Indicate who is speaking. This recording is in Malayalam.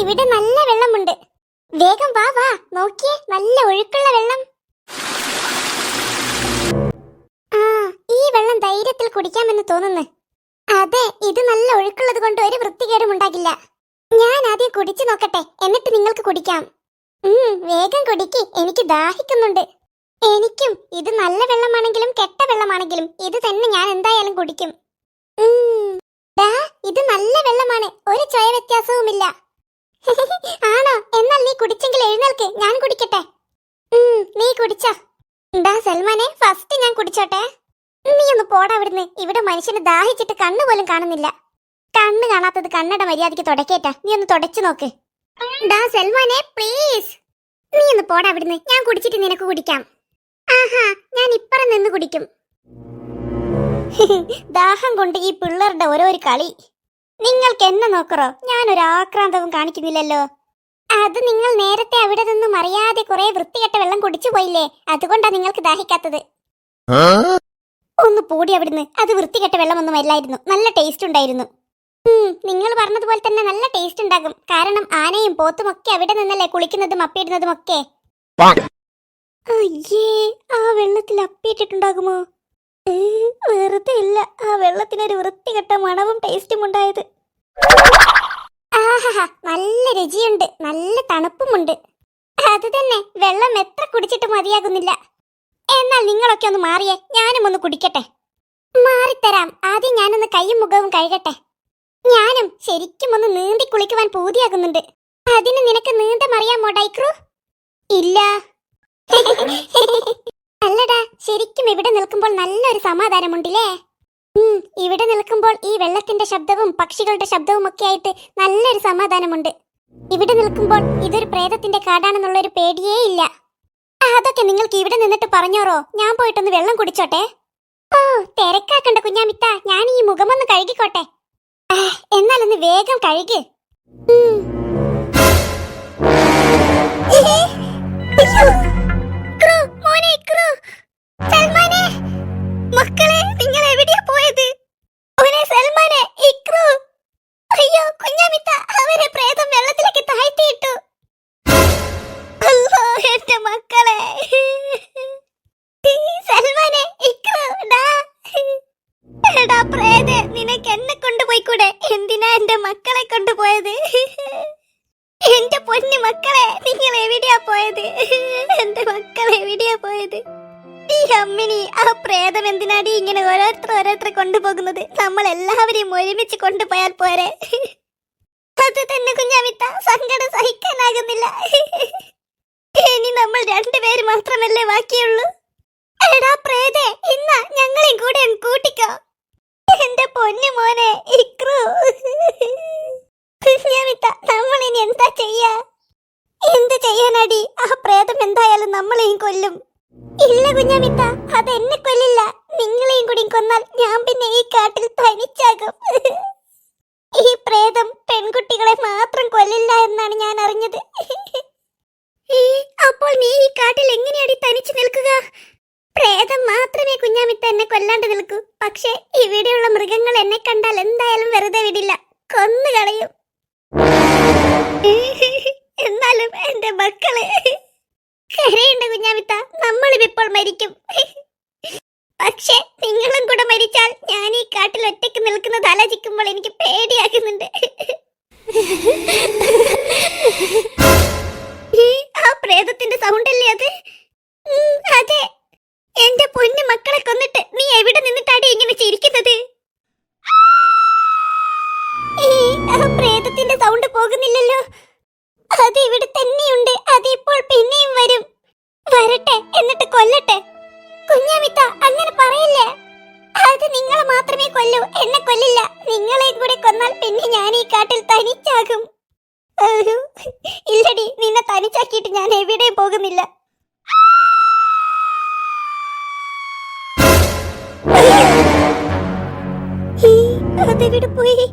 Speaker 1: ഇവിടെ നല്ല വെള്ളമുണ്ട്. വേഗം വാ വാ നോക്കിയേ നല്ല ഒഴുക്കുള്ള വെള്ളം. ആ ഈ വെള്ളം ധൈര്യത്തിൽ കുടിക്കാമെന്ന് തോന്നുന്നു. അതെ ഇത് നല്ല ഒഴുക്കുള്ളത് കൊണ്ട് ഒരു വൃത്തികേടും ഉണ്ടാകില്ല. ഞാൻ ആദ്യം കുടിച്ചു നോക്കട്ടെ എന്നിട്ട് നിങ്ങൾക്ക് കുടിക്കാം. ഉം, വേഗം കുടിക്ക് എനിക്ക് ദാഹിക്കുന്നുണ്ട്. എനിക്കും ഇത് നല്ല വെള്ളമാണെങ്കിലും കെട്ട വെള്ളമാണെങ്കിലും ഇത് തന്നെ ഞാൻ എന്തായാലും കുടിക്കും. ഉം, ദാ, ഇത് നല്ല വെള്ളമാണ്. ഒരു ചൊയ വ്യത്യാസവുമില്ല. ആണോ? എന്നാൽ നീ കുടിച്ചെങ്കിൽ എഴുന്നേൽക്ക്. ഞാൻ കുടിക്കട്ടെ. നീ കുടിച്ചോ. ഡാ സൽമാനെ ഫസ്റ്റ് ഞാൻ കുടിച്ചോട്ടെ. നീ ഒന്ന് പോടാ അവിടുന്ന്. ഇവിടെ മനുഷ്യന് ദാഹിച്ചിട്ട് കണ്ണു പോലും കാണുന്നില്ല. കണ്ണ് കാണാത്തത് കണ്ണട മര്യാദയ്ക്ക് തുടക്കേറ്റാ. നീ ഒന്ന് തുടച്ചു നോക്ക്. ഡാ സൽമാനെ പ്ലീസ് നീ ഒന്ന് പോടാ അവിടുന്ന്. ഞാൻ കുടിച്ചിട്ട് നിനക്ക് കുടിക്കാം. ആഹാ ഞാൻ ഇപ്പറം നിന്ന് കുടിക്കും. ദാഹം കൊണ്ട് ഈ പിള്ളേരുടെ ഓരോരു കളി. നിങ്ങൾക്ക് എന്നെ നോക്കറോ? ഞാനൊരു ആക്രാന്തവും കാണിക്കുന്നില്ലല്ലോ. അത് നിങ്ങൾ നേരത്തെ അവിടെ നിന്നും അറിയാതെ കുറെ വൃത്തികെട്ട വെള്ളം കുടിച്ചു പോയില്ലേ? അതുകൊണ്ടാ നിങ്ങൾക്ക് ദാഹിക്കാത്തത്. ഒന്ന് പൂടി അവിടുന്ന്. അത് വൃത്തികെട്ട വെള്ളമൊന്നും അല്ലായിരുന്നു. നല്ല ടേസ്റ്റ് ഉണ്ടായിരുന്നു. നിങ്ങൾ പറഞ്ഞതുപോലെ തന്നെ നല്ല ടേസ്റ്റ് ഉണ്ടാകും. കാരണം ആനയും പോത്തും ഒക്കെ അവിടെ നിന്നല്ലേ കുളിക്കുന്നതും അപ്പിയിടുന്നതും ഒക്കെ. അയ്യേ ആ വെള്ളത്തിൽ അപ്പിയിട്ടിട്ടുണ്ടാകുമോ? വെറുതെ ഇല്ല ആ വെള്ളത്തിനൊരു വൃത്തികെട്ട മണവും ടേസ്റ്റും ഉണ്ടായത്. നല്ല രുചിയുണ്ട്. നല്ല തണുപ്പുമുണ്ട്. അത് തന്നെ വെള്ളം എത്ര കുടിച്ചിട്ട് മതിയാകുന്നില്ല. എന്നാൽ നിങ്ങളൊക്കെ ഒന്ന് മാറിയേ ഞാനും ഒന്ന് കുടിക്കട്ടെ. മാറിത്തരാം. ആദ്യം ഞാനൊന്ന് കൈയും മുഖവും കഴുകട്ടെ. ഞാനും ശരിക്കും ഒന്ന് നീന്തി കുളിക്കുവാൻ പൂതിയാകുന്നുണ്ട്. അതിന് നിനക്ക് നീന്തം അറിയാമോ ഡൈക്രൂ? ഇല്ല. ശരിക്കും ഇവിടെ നിൽക്കുമ്പോൾ നല്ലൊരു സമാധാനമുണ്ടില്ലേ? ഇവിടെ നിൽക്കുമ്പോൾ ഈ വെള്ളത്തിന്റെ ശബ്ദവും പക്ഷികളുടെ ശബ്ദവും ഒക്കെ ആയിട്ട് നല്ലൊരു സമാധാനമുണ്ട്. ഇവിടെ നിൽക്കുമ്പോൾ ഇതൊരു പ്രേതത്തിന്റെ കാടാണെന്നുള്ളൊരു പേടിയേ ഇല്ല. അതൊക്കെ നിങ്ങൾക്ക് ഇവിടെ നിന്നിട്ട് പറഞ്ഞോറോ? ഞാൻ പോയിട്ടൊന്ന് വെള്ളം കുടിച്ചോട്ടെ? ഓ തിരക്കാക്കണ്ട കുഞ്ഞാമിത്ത. ഞാൻ ഈ മുഖമൊന്ന് കഴുകിക്കോട്ടെ. എന്നാലൊന്ന് വേഗം കഴുക്. നിനക്ക് എന്നെ കൊണ്ടുപോയിക്കൂടെ? എന്തിനാ എന്റെ മക്കളെ കൊണ്ടുപോയത്? എന്റെ പൊന്നു മക്കളെ നിങ്ങൾ എവിടെയാ പോയത്? എന്റെ മക്കൾ എവിടെയാ പോയത്? ഈ അമ്മിനി ആ പ്രേതം എന്തിനാടി ഇങ്ങനെ ഓരോരുത്തർ ഓരോരുത്തർ കൊണ്ടുപോകുന്നത്? നമ്മൾ എല്ലാവരെയും ഒരുമിച്ച് കൊണ്ടുപോയാൽ പോരെ. അത് തന്നെ കുഞ്ഞാമിത്ത സങ്കടം സഹിക്കാനാകുന്നില്ല. ഇനി നമ്മൾ രണ്ടുപേര് മാത്രമല്ലേ ബാക്കിയുള്ളൂ? എടാ പ്രേതേ ഇന്ന ഞങ്ങളെയും കൂടെ കൂട്ടിക്കോ. എന്റെ പൊന്നു മോനെ ഇക്രു. കുഞ്ഞാമിത്ത നമ്മൾ ഇനി എന്താ ചെയ്യാ? എന്ത് ചെയ്യാനടി? ആ പ്രേതം എന്തായാലും നമ്മളെയും കൊല്ലും. ഇല്ല കുഞ്ഞാമിത്ത അത് എന്നെ കൊല്ലില്ല. നിങ്ങളെയും കൂടി കൊന്നാൽ ഞാൻ പിന്നെ ഈ കാട്ടിൽ തനിച്ചാകും. ഈ പ്രേതം പെൺകുട്ടികളെ മാത്രം കൊല്ലില്ല എന്നാണ് ഞാൻ അറിഞ്ഞത്. അപ്പോൾ നീ ഈ കാട്ടിൽ എങ്ങനെയാടി തനിച്ചു നിൽക്കുക? പ്രേതം മാത്രമേ കുഞ്ഞാമിത്ത എന്നെ കൊല്ലാണ്ട് നിൽക്കൂ. പക്ഷേ ഇവിടെയുള്ള മൃഗങ്ങൾ എന്നെ കണ്ടാൽ എന്തായാലും വെറുതെ വിടില്ല. കൊന്നു കളയും. എന്നാലും എന്റെ മക്കൾ. കരയുണ്ട് കുഞ്ഞാമിത്ത നമ്മളും ഇപ്പോൾ മരിക്കും. പക്ഷേ നിങ്ങളും കൂടെ മരിച്ചാൽ ഞാൻ ഈ കാട്ടിൽ ഒറ്റയ്ക്ക് നിൽക്കുന്നത് ആലോചിക്കുമ്പോൾ എനിക്ക് പേടിയാകുന്നുണ്ട് ഈ ആ പ്രേതത്തിന്റെ സൗണ്ട് അല്ലേ അത് ഉം, അതെ എന്റെ പൊന്നു മക്കളെ കൊന്നിട്ട് നീ എവിടെ നിന്നിട്ടാടി ഇങ്ങനെ ചിരിക്കുന്നത് ഈ ആ പ്രേതത്തിന്റെ സൗണ്ട് പോകുന്നില്ലല്ലോ. അത് ഇവിടെ തന്നെയുണ്ട്. അതിപ്പോൾ പിന്നെയും വരും. വരട്ടെ എന്നിട്ട് കൊല്ലട്ടെ. കുഞ്ഞാമിത്ത അങ്ങനെ പറയില്ലേ? അത് നിങ്ങളെ മാത്രമേ കൊല്ലൂ. എന്നെ കൊല്ലില്ല. നിങ്ങളെ കൂടെ കൊന്നാൽ പിന്നെ ഞാൻ ഈ കാട്ടിൽ തനിച്ചാകും. ഇല്ലടി നിന്നെ തനിച്ചാക്കിയിട്ട് ഞാൻ എവിടെയും പോകുന്നില്ല. അതെവിടെ പോയി?